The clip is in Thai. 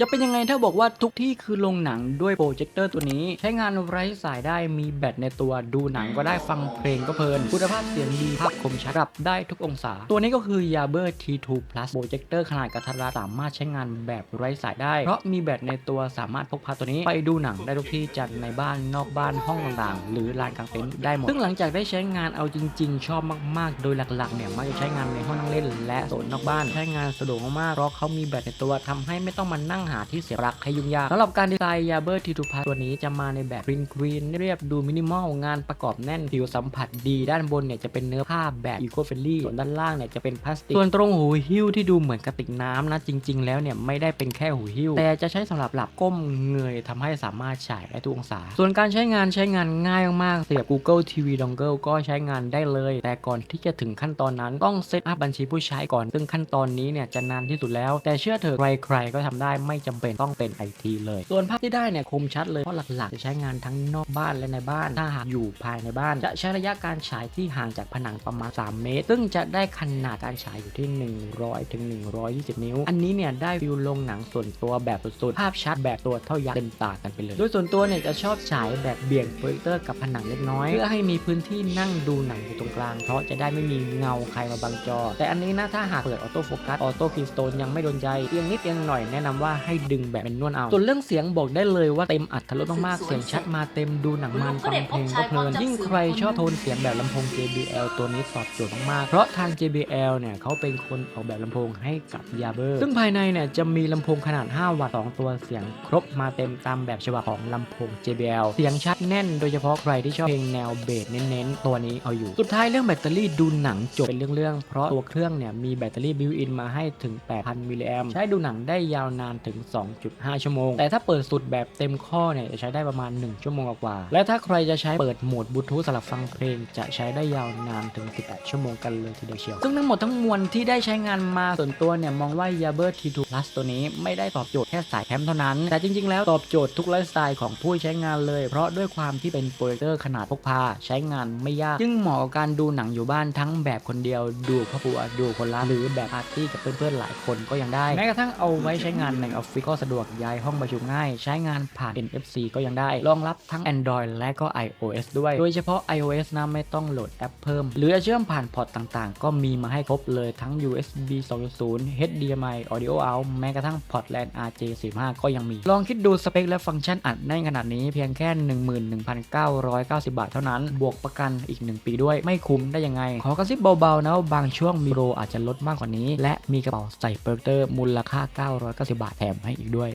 จะเป็นยังไงถ้าบอกว่าทุกที่คือโรงหนังด้วยโปรเจคเตอร์ตัวนี้ ใช้งานไร้สายได้มีแบตในตัวดูหนังก็ได้ฟังเพลงก็เพลิน คุณภาพเสียงดีภาพคมชัดรับได้ทุกองศา ตัวนี้ก็คือ Yaber T2 Plus โปรเจคเตอร์ขนาดกระทัดรัดสามารถใช้งานแบบไร้สายได้ เพราะมีแบตในตัวสามารถพกพาตัวนี้ไปดูหนังได้ทุกที่จัดในบ้านนอกบ้านห้องต่างๆ หรือลานกลางเต็นท์ได้หมดซึ่งหลังจากได้ใช้งานเอาจริง ๆ ชอบมากๆ โดยหลักๆเนี่ยมักจะใช้งานในห้องนั่งเล่น และโซนนอกบ้านใช้งานสะดวกมากเพราะเขามีแบตในตัวทำให้ไม่ต้องมานั่งหาที่เสียบปลั๊กให้ยุ่งยากสำหรับการดีไซน์ Yaber T2 Plus ตัวนี้จะมาในแบบ Green Green เรียบดูมินิมอลงานประกอบแน่นผิวสัมผัสดีด้านบนเนี่ยจะเป็นเนื้อผ้าแบบ Eco Friendly ส่วนด้านล่างเนี่ยจะเป็นพลาสติกส่วนตรงหูหิ้วที่ดูเหมือนกระติกน้ำนะจริง ๆ แล้วเนี่ยไม่ได้เป็นแค่หูหิ้ว แต่จะใช้สำหรับหลับก้มเงยทำให้สามารถฉายได้ทุกองศา ส่วนการใช้งานใช้งานง่ายมากๆเสียบ Google TV Dongle ก็ใช้งานได้เลย แต่ก่อนที่จะถึงขั้นตอนนั้นต้องเซตอัพบัญชีผู้ใช้ก่อน ซึ่งขั้นตอนนี้เนี่ยจะนานที่สุดแล้ว แต่เชื่อเถอะใครๆก็ทำได้ไม่จำเป็นต้องเป็นไอทีเลย ส่วนภาพที่ได้เนี่ยคมชัดเลยเพราะหลักๆจะใช้งานทั้งนอกบ้านและในบ้านถ้าหากอยู่ภายในบ้าน จะใช้ระยะการฉายที่ห่างจากผนังประมาณ 3 เมตร ซึ่งจะได้ขนาดการฉายอยู่ที่ 100ถึง120 นิ้ว อันนี้เนี่ยได้ฟิลลงหนังส่วนตัวแบบสุดๆภาพชัดแบบตัวเท่ายักษ์เต็มตากันไปเลย โดยส่วนตัวเนี่ยจะชอบฉายแบบเบี่ยงโปรเจคเตอร์กับผนังเล็กน้อย เพื่อให้มีพื้นที่นั่งดูหนังอยู่ตรงกลาง เพราะจะได้ไม่มีเงาใครมาบังจอ แต่อันนี้นะถ้าหากเปิดออโต้โฟกัสออโต้ฟีสโตนยังไม่โดนใจเอียงนิดเอียงหน่อยแนะนำว่าให้ดึงแบบเป็นนวลเอาส่วนเรื่องเสียงบอกได้เลยว่าเต็มอัดทะลุมากๆเสียงชัดมาเต็มดูหนังมันฟังเพลงก็เพลินยิ่งใครชอบโทนเสียงแบบลำโพง JBL ตัวนี้ตอบโจทย์มากๆเพราะทาง JBL เนี่ยเขาเป็นคนออกแบบลำโพงให้กับ Yaber ซึ่งภายในเนี่ยจะมีลำโพงขนาด 5 วัตต์2ตัวเสียงครบมาเต็มตามแบบฉบับของลำโพง JBL เสียงชัดแน่นโดยเฉพาะใครที่ชอบเพลงแนวเบสเน้นๆ ตัวนี้เอาอยู่ สุดท้ายเรื่องแบตเตอรี่ดูหนังจบเป็นเรื่องๆเพราะตัวเครื่องเนี่ยมีแบตเตอรี่บิวอินมาให้ถึง 8,000 มิลลิแอมใช้ดูหนังได้ยาวนานถึง2.5 ชั่วโมง แต่ถ้าเปิดสุดแบบเต็มข้อเนี่ยจะใช้ได้ประมาณ 1 ชั่วโมงกว่า และถ้าใครจะใช้เปิดโหมดบลูทูธสำหรับฟังเพลง จะใช้ได้ยาวนานถึง 18 ชั่วโมงกันเลยทีเดียวเชียว ซึ่งทั้งหมดทั้งมวลที่ได้ใช้งานมาส่วนตัวเนี่ยมองว่า Yaber T2 Plus ตัวนี้ไม่ได้ตอบโจทย์แค่สายแคมป์เท่านั้น แต่จริงๆ แล้วตอบโจทย์ทุกไลฟ์สไตล์ของผู้ใช้งานเลย เพราะด้วยความที่เป็นโปรเจคเตอร์ขนาดพกพาใช้งานไม่ยาก จึงเหมาะกับการดูหนังอยู่บ้านทั้งแบบคนเดียว ดูครอบครัวดูคนละหรือแบบปาร์ตี้กับเพื่อนๆหลายคนก็ยังได้แม้กระทั่งเอาไว้ใช้งานในออฟฟิศก็สะดวกย้ายห้องประชุมง่าย ใช้งานผ่าน NFC ก็ยังได้ รองรับทั้ง Android และก็ iOS ด้วย โดยเฉพาะ iOS นะไม่ต้องโหลดแอปเพิ่ม หรือเชื่อมผ่านพอร์ตต่างๆ ก็มีมาให้ครบเลยทั้ง USB 2.0 HDMI Audio Out แม้กระทั่งพอร์ต LAN RJ45 ก็ยังมี ลองคิดดูสเปคและฟังก์ชันอัดแน่นขนาดนี้เพียงแค่ 11,990 บาทเท่านั้น บวกประกันอีก 1 ปีด้วย ไม่คุ้มได้ยังไง ขอกระซิบเบาๆนะบางช่วงมีโรอาจจะลดมากกว่านี้ และมีกระเป๋าใส่โปรเจคเตอร์มูลค่า 990 บาทแถมให้อีกด้วย